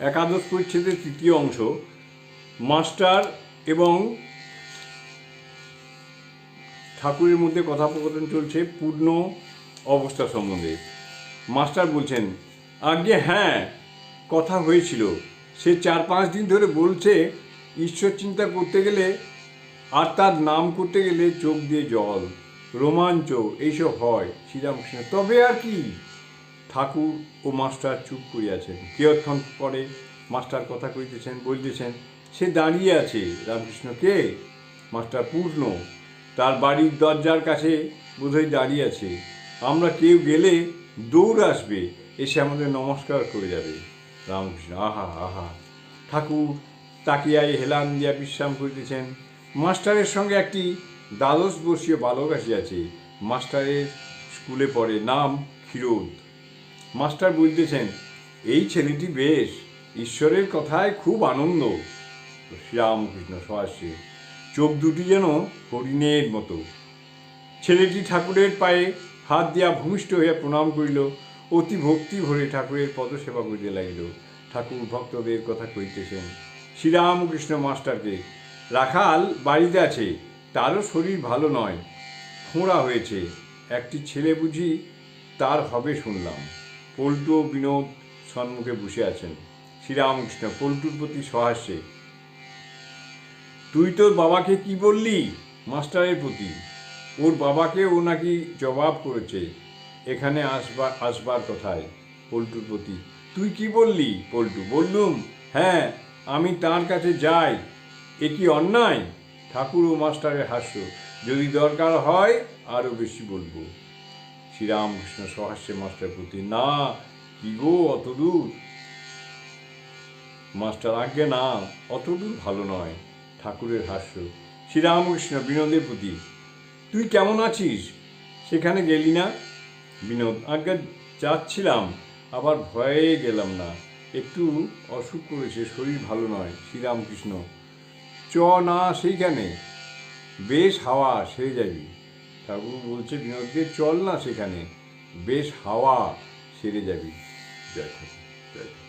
একাদশ পরিচ্ছেদের তৃতীয় অংশ, মাস্টার এবং ঠাকুরের মধ্যে কথোপকথন চলছে পূর্ণ অবস্থা সম্বন্ধে। মাস্টার বলছেন আগে হ্যাঁ কথা হয়েছিল। সে চার পাঁচ দিন ধরে বলছে, ঈশ্বর চিন্তা করতে গেলে আর তার নাম করতে গেলে চোখ দিয়ে জল, রোমাঞ্চ, এইসব হয়, শ্রীরামকৃষ্ণ। তবে আর কি? ঠাকুর ও মাস্টার চুপ করিয়াছেন। কিয়ৎক্ষণ পরে মাস্টার কথা কইতেছেন, বলতেছেন, সে দাঁড়িয়ে আছে, রামকৃষ্ণ কে? মাস্টার পূর্ণ তার বাড়ির দরজার কাছে বোধহয় দাঁড়িয়ে আছে। আমরা কেউ গেলে দৌড় আসবে, এসে আমাদের নমস্কার করে যাবে। রামকৃষ্ণ, আহা আহা। ঠাকুর তাকিয়ায় হেলান দিয়া বিশ্রাম করিতেছেন। মাস্টারের সঙ্গে একটি দ্বাদশ বর্ষীয় বালক আসিয়াছে। মাস্টারের স্কুলে পড়ে নাম ক্ষীরোদ। মাস্টার বলতেছেন এই ছেলেটি বেশ ঈশ্বরের কথায় খুব আনন্দ। শ্রীরামকৃষ্ণ সহাস্যে চোখ দুটি যেন হরিণের মতো। ছেলেটি ঠাকুরের পায়ে হাত দিয়া ভূমিষ্ঠ হইয়া প্রণাম করিল, অতি ভক্তি ভরে ঠাকুরের পদসেবা করিতে লাগিল। ঠাকুর ভক্তদের কথা কইতেছেন, শ্রীরামকৃষ্ণ মাস্টারকে, রাখাল বাড়িতে আছে, তারও শরীর ভালো নয়, ফোঁড়া হয়েছে। একটি ছেলে বুঝি তার হবে শুনলাম। পল্টু ও বিনোদ সন্মুখে বসে আছেন। শ্রীরামকৃষ্ণ, পল্টুর প্রতি সহাস্যে। তুই তোর বাবাকে কি বললি? মাস্টারের প্রতি। ওর বাবাকে ও নাকি জবাব করেছে। এখানে আসবার আসবার কথায় পল্টুর প্রতি। তুই কি বললি? পল্টু, বললুম হ্যাঁ আমি তার কাছে যাই। এ কি অন্যায়? ঠাকুর ও মাস্টারের হাস্য। যদি দরকার হয় আরও বেশি বলব। শ্রীরামকৃষ্ণ সহাস্যে মাস্টার প্রতি, না, কি গো অত দূর মাস্টার আজ্ঞে, না অত দূর ভালো নয়, ঠাকুরের হাস্য। শ্রীরামকৃষ্ণ, বিনোদের প্রতি, তুই কেমন আছিস? সেখানে গেলি না? বিনোদ, আজ্ঞা, যাচ্ছিলাম, আবার ভয়ে গেলাম না। একটু অসুখ করেছে, শরীর ভালো নয়, শ্রীরামকৃষ্ণ। চ, না, সেইখানে। বেশ হাওয়া সেরে যাবি। ঠাকুর বলছে বিনোদকে চল না সেখানে। বেশ হাওয়া সেরে যাবি। দেখো দেখো।